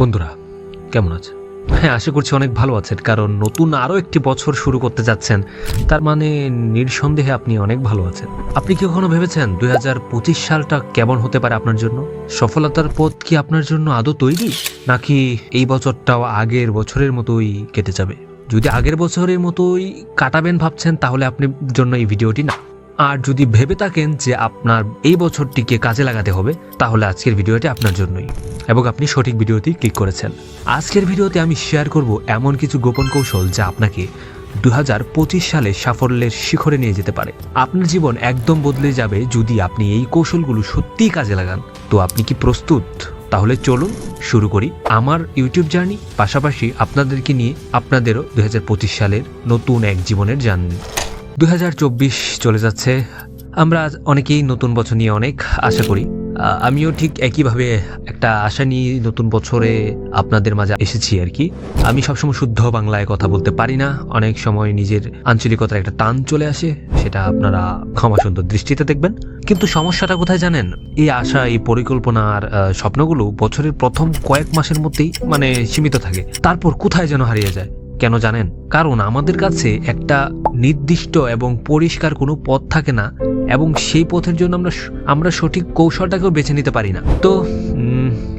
বন্ধুরা, কেমন আছে হ্যাঁ আশা করছি অনেক ভালো আছেন, কারণ নতুন আরও একটি বছর শুরু করতে যাচ্ছেন। তার মানে নিঃসন্দেহে আপনি অনেক ভালো আছেন। আপনি কি কখনো ভেবেছেন দুই হাজার পঁচিশ সালটা কেমন হতে পারে আপনার জন্য? সফলতার পথ কি আপনার জন্য আদৌ তৈরি? নাকি এই বছরটাও আগের বছরের মতোই কেটে যাবে? যদি আগের বছরের মতোই কাটাবেন ভাবছেন, তাহলে আপনার জন্য এই ভিডিওটি না। আর যদি ভেবে থাকেন যে আপনার এই বছরটিকে কাজে লাগাতে হবে, তাহলে আজকের ভিডিওটি আপনার জন্যই। এবং আপনি সঠিক ভিডিওটি ক্লিক করেছেন। আজকের ভিডিওতে আমি শেয়ার করব এমন কিছু গোপন কৌশল যা আপনাকে দু হাজার পঁচিশ সালে সাফল্যের শিখরে নিয়ে যেতে পারে। আপনার জীবন একদম বদলে যাবে যদি আপনি এই কৌশলগুলো সত্যিই কাজে লাগান। তো আপনি কি প্রস্তুত? তাহলে চলুন শুরু করি আমার ইউটিউব জার্নি পাশাপাশি আপনাদেরকে নিয়ে আপনাদেরও দু হাজার পঁচিশ সালের নতুন এক জীবনের জার্নি দুই হাজার চব্বিশ চলে যাচ্ছে। আমরা অনেকেই নতুন বছর নিয়ে অনেক আশা করি। আমিও ঠিক একইভাবে একটা আশা নিয়ে নতুন বছরে আপনাদের মাঝে এসেছি আর কি। আমি সবসময় শুদ্ধ বাংলায় কথা বলতে পারি না। অনেক সময় নিজের আঞ্চলিকতার একটা টান চলে আসে সেটা আপনারা ক্ষমা সুন্দর দৃষ্টিতে দেখবেন। কিন্তু সমস্যাটা কোথায় জানেন? এই আশা এই পরিকল্পনার আহ, স্বপ্নগুলো বছরের প্রথম কয়েক মাসের মধ্যেই মানে সীমিত থাকে। তারপর কোথায় যেন হারিয়ে যায়? কেন জানেন? কারণ আমাদের কাছে একটা নির্দিষ্ট এবং পরিষ্কার কোনো পথ থাকে না এবং সেই পথের জন্য আমরা আমরা সঠিক কৌশলটাকেও বেছে নিতে পারি না। তো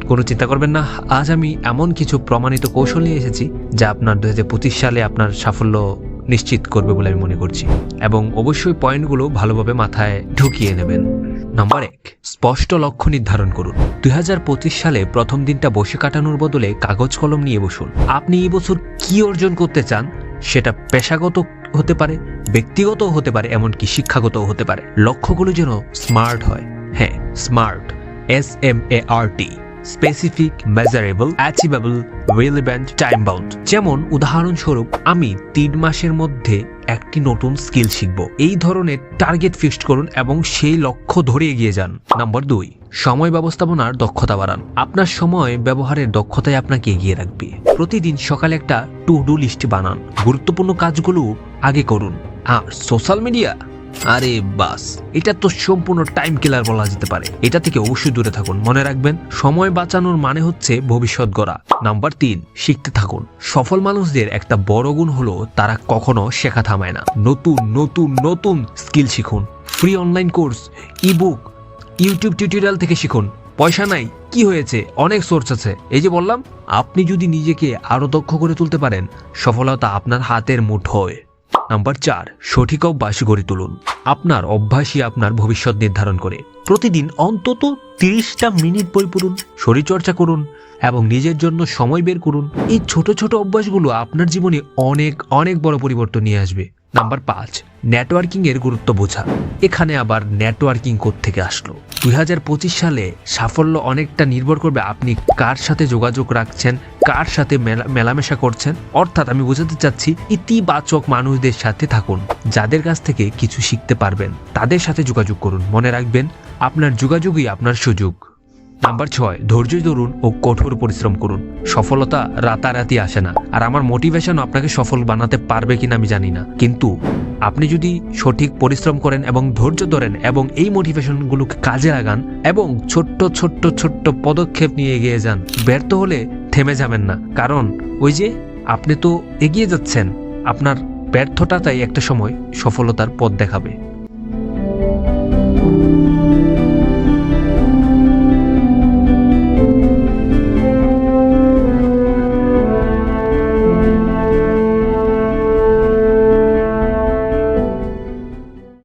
কোনো চিন্তা করবেন না। আজ আমি এমন কিছু প্রমাণিত কৌশল নিয়ে এসেছি যা আপনার দু হাজার পঁচিশ সালে আপনার সাফল্য নিশ্চিত করবে বলে আমি মনে করছি। এবং অবশ্যই পয়েন্টগুলো ভালোভাবে মাথায় ঢুকিয়ে নেবেন। নাম্বার এক, স্পষ্ট লক্ষ্য নির্ধারণ করুন। দু হাজার পঁচিশ সালে প্রথম দিনটা বসে কাটানোর বদলে কাগজ কলম নিয়ে বসুন। আপনি এই বছর কি অর্জন করতে চান? সেটা পেশাগত হতে পারে ব্যক্তিগত হতে পারে, এমনকি শিক্ষাগতও হতে পারে। লক্ষ্যগুলো যেন স্মার্ট হয়। হ্যাঁ smart. S M A R T. Specific measurable achievable relevant time bound যেমন উদাহরণস্বরূপ, আমি তিন মাসের মধ্যে একটি নতুন স্কিল শিখব। এই ধরনের টার্গেট ফিক্সড করুন এবং সেই লক্ষ্য ধরে এগিয়ে যান। নাম্বার দুই, সময় ব্যবস্থাপনার দক্ষতা বাড়ান। আপনার সময় ব্যবহারের দক্ষতায় আপনাকে এগিয়ে রাখবে। প্রতিদিন সকালে একটা টু ডু লিস্ট বানান। গুরুত্বপূর্ণ কাজগুলো আগে করুন। আর সোশ্যাল মিডিয়া আরে বাস, এটা তো সম্পূর্ণ টাইম কিলার বলা যেতে পারে। এটা থেকে অবশ্যই দূরে থাকুন, মনে রাখবেন, সময় বাঁচানোর মানে হচ্ছে ভবিষ্যৎ গড়া। নাম্বার তিন, শিখতে থাকুন। সফল মানুষদের একটা বড় গুণ হলো তারা কখনো শেখা থামায় না। নতুন নতুন নতুন স্কিল শিখুন। Free online course ebook YouTube tutorial থেকে শিখুন। পয়সা নাই, কি হয়েছে? অনেক সোর্স আছে। এই যে বললাম, আপনি যদি নিজেকে আরও দক্ষ করে তুলতে পারেন, সফলতা আপনার হাতের মুঠোয়। নাম্বার চার, সঠিক অভ্যাস গড়ে তুলুন। আপনার অভ্যাসই আপনার ভবিষ্যৎ নির্ধারণ করে। প্রতিদিন অন্তত তিরিশটা মিনিট বই পড়ুন, শরীরচর্চা করুন এবং নিজের জন্য সময় বের করুন। এই ছোট ছোট অভ্যাসগুলো আপনার জীবনে অনেক অনেক বড় পরিবর্তন নিয়ে আসবে। নাম্বার পাঁচ নেটওয়ার্কিং এর গুরুত্ব বোঝা। এখানে আবার নেটওয়ার্কিং থেকে আসলো? দুই হাজার পঁচিশ সালে সাফল্য অনেকটা নির্ভর করবে আপনি কার সাথে যোগাযোগ রাখছেন, কার সাথে মেলা- মেলামেশা করছেন। অর্থাৎ আমি বোঝাতে চাচ্ছি, ইতিবাচক মানুষদের সাথে থাকুন, যাদের কাছ থেকে কিছু শিখতে পারবেন, তাদের সাথে যোগাযোগ করুন। মনে রাখবেন, আপনার যোগাযোগই আপনার সুযোগ। নাম্বার ছয়, ধৈর্য ধরুন ও কঠোর পরিশ্রম করুন। সফলতা রাতারাতি আসে না। আর আমার মোটিভেশন আপনাকে সফল বানাতে পারবে কিনা আমি জানি না। কিন্তু আপনি যদি সঠিক পরিশ্রম করেন এবং ধৈর্য ধরেন এবং এই মোটিভেশনগুলোকে কাজে লাগান এবং ছোট্ট ছোট্ট ছোট্ট পদক্ষেপ নিয়ে এগিয়ে যান, ব্যর্থ হলে থেমে যাবেন না। কারণ ওই যে আপনি তো এগিয়ে যাচ্ছেন, আপনার ব্যর্থতাটাই একটা সময় সফলতার পথ দেখাবে।